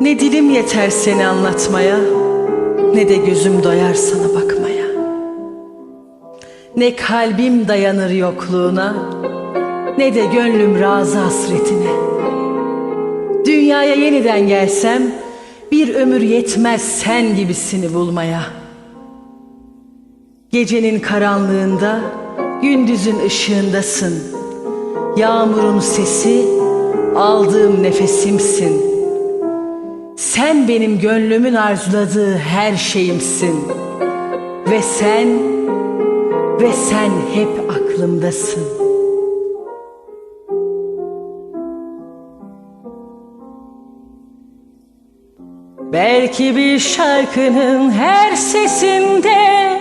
Ne dilim yeter seni anlatmaya Ne de gözüm doyar sana bakmaya. Ne kalbim dayanır yokluğuna Ne de gönlüm razı hasretine. Dünyaya yeniden gelsem Bir ömür yetmez sen gibisini bulmaya. Gecenin karanlığında Gündüzün ışığındasın. Yağmurun sesi Aldığım nefesimsin sen benim gönlümün arzuladığı her şeyimsin. Ve sen, ve sen hep aklımdasın. Belki bir şarkının her sesinde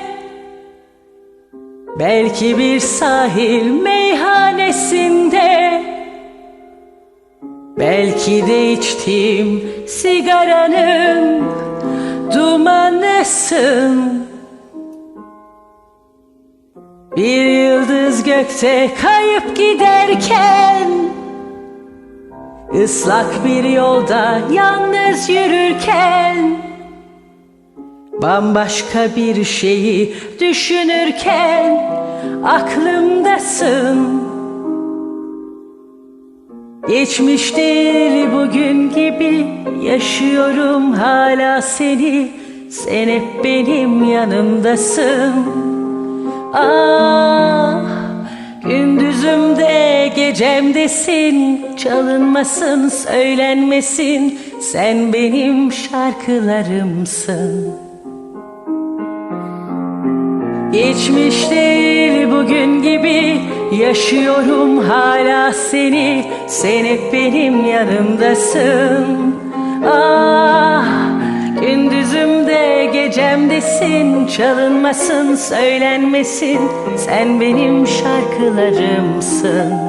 Belki bir sahil meyhanesinde Belki de içtiğim sigaranın dumanısın. Bir yıldız gökte kayıp giderken ıslak bir yolda yalnız yürürken Bambaşka bir şeyi düşünürken aklımdasın Geçmiş değil bugün gibi yaşıyorum hala seni. Sen hep benim yanımdasın. Ah gündüzümde gecemdesin. Çalınmasın söylenmesin. Sen benim şarkılarımsın. Geçmiş değil bugün gibi Yaşıyorum hala seni. Sen hep benim yanımdasın. Ah gündüzümde gecemdesin. Çalınmasın söylenmesin. Sen benim şarkılarımsın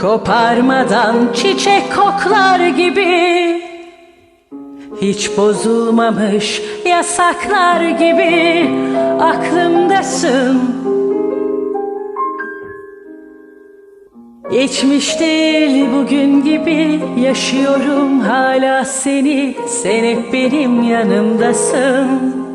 Koparmadan çiçek koklar gibi. Hiç bozulmamış yasaklar gibi. Aklımdasın. Geçmiş değil bugün gibi. Yaşıyorum hala seni. Sen hep benim yanımdasın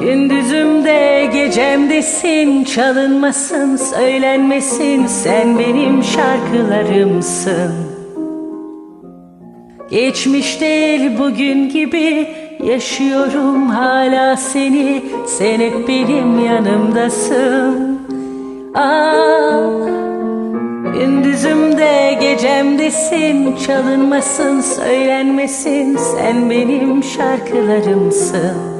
Gündüzümde gecemdesin Çalınmasın söylenmesin. Sen benim şarkılarımsın. Geçmiş değil bugün gibi Yaşıyorum hala seni. Sen hep benim yanımdasın. Ah Gündüzümde gecemdesin Çalınmasın söylenmesin. Sen benim şarkılarımsın